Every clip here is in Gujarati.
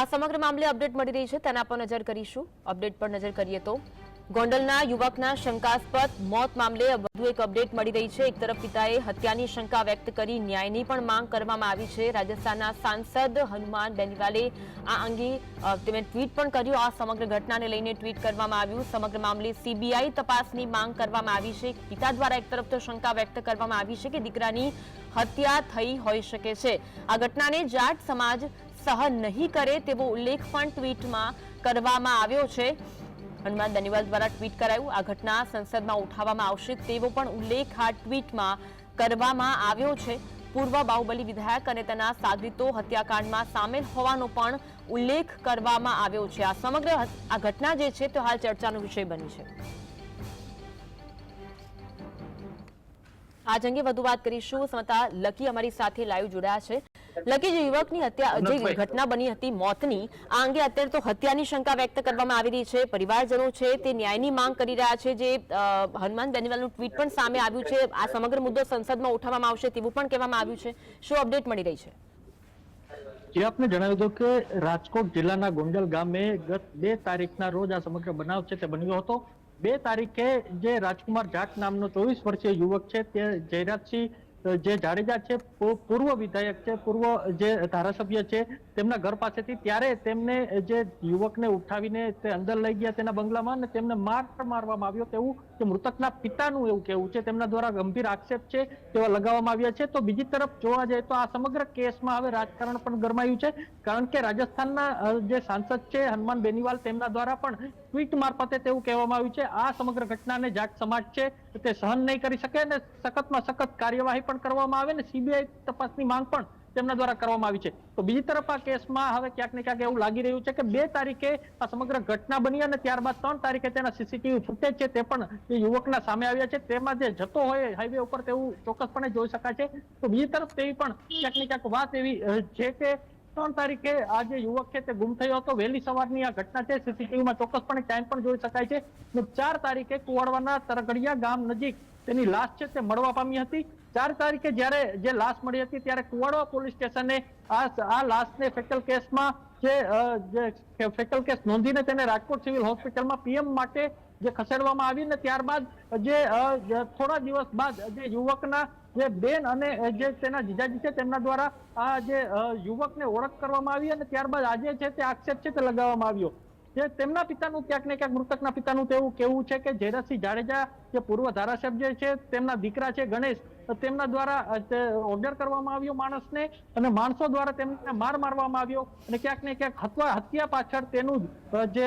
આ સમગ્ર મામલે અપડેટ મળી રહી છે. તેના પર નજર કરીશું. અપડેટ પર નજર કરીએ તો ગોંડલના યુવકના શંકાસ્પદ મોત મામલે વધુ એક અપડેટ મળી રહી છે. એક તરફ પિતાએ હત્યાની શંકા વ્યક્ત કરી ન્યાયની પણ માંગ કરવામાં આવી છે. રાજસ્થાનના સાંસદ હનુમાન બેનીવાલે આ અંગે તેમણે ટ્વીટ પણ કર્યું. આ સમગ્ર ઘટનાને લઈને ટ્વીટ કરવામાં આવ્યું. સમગ્ર મામલે સીબીઆઈ તપાસની માંગ કરવામાં આવી છે. પિતા દ્વારા એક તરફ તો શંકા વ્યક્ત કરવામાં આવી છે કે દીકરાની હત્યા થઈ હોઈ શકે છે. આ ઘટનાને જાટ સમાજ સહન નહીં કરે તેવો ઉલ્લેખ પણ ટ્વીટમાં કરવામાં આવ્યો છે. હનુમાન બેનીવાલ દ્વારા ટ્વીટ કરાયું, આ ઘટના સંસદમાં ઉઠાવવામાં આવશે તેવો પણ ઉલ્લેખ આ ટ્વીટમાં કરવામાં આવ્યો છે. પૂર્વ બાહુબલી વિધાયક અને તેના સાગરીતો હત્યાકાંડમાં સામેલ હોવાનો પણ ઉલ્લેખ કરવામાં આવ્યો છે. આ સમગ્ર આ ઘટના જે છે તે હાલ ચર્ચાનો વિષય બની છે. આજ અંગે વધુ વાત કરીશું. સમતા લકી અમારી સાથે લાઈવ જોડાયા છે. લકી જે યુવકની હત્યા જે ઘટના બની હતી મોતની આ અંગે અત્યારે તો હત્યાની શંકા વ્યક્ત કરવામાં આવી રહી છે. પરિવારજનો છે તે ન્યાયની માંગ કરી રહ્યા છે. જે હનુમાન બેનીવાલનું ટ્વીટ પણ સામે આવ્યું છે. આ સમગ્ર મુદ્દો સંસદમાં ઉઠાવવામાં આવશે તેવું પણ કહેવામાં આવ્યું છે. શું અપડેટ મળી રહી છે? જે આપને જણાવ્યું હતું કે રાજકોટ જિલ્લાના ગોંડલ ગામે ગત બે તારીખના રોજ આ સમગ્ર બનાવ છે તે બન્યો હતો. બે તારીખે જે રાજકુમાર જાટ નામનો ચોવીસ વર્ષીય યુવક છે તે જયરાજસિંહ જે જાડેજા છે પૂર્વ વિધાયક છે, પૂર્વ જે ધારાસભ્ય છે, તેમના ઘર પાસેથી ત્યારે તેમને જે યુવકને ઉઠાવીને તે અંદર લઈ ગયા તેના બંગલામાં અને તેમને માર મારવામાં આવ્યો તેવું કે મૃતકના પિતાનું એવું કહેવું છે, તેમના દ્વારા ગંભીર આક્ષેપ છે, તેવા લગાવવામાં આવ્યા છે. તો બીજી તરફ જોવા જઈએ તો આ સમગ્ર કેસમાં હવે રાજકારણ પણ ગરમાયું છે. કારણ કે રાજસ્થાનના જે સાંસદ છે, હનુમાન બેનીવાલ, તેમના દ્વારા પણ ટ્વીટ મારફતે તેવું કહેવામાં આવ્યું છે, આ સમગ્ર ઘટનાને જાટ સમાજ છે, તે સહન નહીં કરી શકે અને સખતમાં સખત કાર્યવાહી પણ કરવામાં આવે ને સીબીઆઈ તપાસની માંગ પણ તેમના દ્વારા કરવામાં આવી છે. તો બીજી તરફ આ કેસમાં હવે ક્યાંક ને ક્યાંક એવું લાગી રહ્યું છે કે બે તારીખે આ સમગ્ર ઘટના બની અને ત્યારબાદ ત્રણ તારીખે તેના સીસીટીવી ફૂટેજ છે તે પણ એ યુવકના સામે આવ્યા છે. તેમાં જે જતો હોય હાઈવે ઉપર તેવું ચોક્કસપણે જોઈ શકાય છે. તો બીજી તરફ તેવી પણ ક્યાંક ને ક્યાંક વાત એવી છે કે ત્રણ તારીખે આ જે યુવક છે તે ગુમ થયો હતો. વહેલી સવારની આ ઘટના છે. સીસીટીવીમાં ચોક્કસપણે ટાઈમ પણ જોઈ શકાય છે. ચાર તારીખે કુવાડવાના તરગડિયા ગામ નજીક તેની લાશ છે તે મળવા પામી હતી. ચાર તારીખે જ્યારે જે લાશ મળી હતી ત્યારે કુવાડવા પોલીસ સ્ટેશને આ આ લાશને ફેકલ કેસમાં જે ફેકલ કેસ નોંધીને તેને રાજકોટ સિવિલ હોસ્પિટલમાં પીએમ માટે જે ખસેડવામાં આવી ને ત્યારબાદ જે થોડા દિવસ બાદ જે યુવકના જે બેન અને જે તેના જીજાજી છે તેમના દ્વારા આ જે યુવકને ઓળખ કરવામાં આવી અને ત્યારબાદ આજે છે તે આક્ષેપ છે તે લગાવવામાં આવ્યો. જે તેમના પિતાનું ક્યાંક ને ક્યાંક મૃતકના પિતાનું તેવું કેવું છે કે જયરાજસિંહ જાડેજા જે પૂર્વ ધારાસભ્ય છે તેમના દીકરા છે ગણેશ તેમના દ્વારા ઓર્ડર કરવામાં આવ્યો માણસને અને માણસો દ્વારા તેમને માર મારવામાં આવ્યો અને ક્યાંક ને ક્યાંક હત્યા હત્યા પાછળ તેનું જ,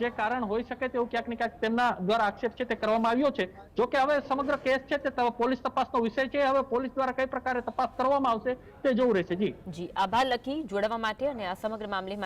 જે કારણ હોઈ શકે તેવું ક્યાંક ને ક્યાંક તેમના દ્વારા આક્ષેપ છે તે કરવામાં આવ્યો છે. જો કે હવે સમગ્ર કેસ છે તે પોલીસ તપાસનો વિષય છે. હવે પોલીસ દ્વારા કઈ પ્રકારે તપાસ કરવામાં આવશે તે જોવું રહેશે. જી. જી આભાર લકી જોડાવા માટે અને આ સમગ્ર મામલે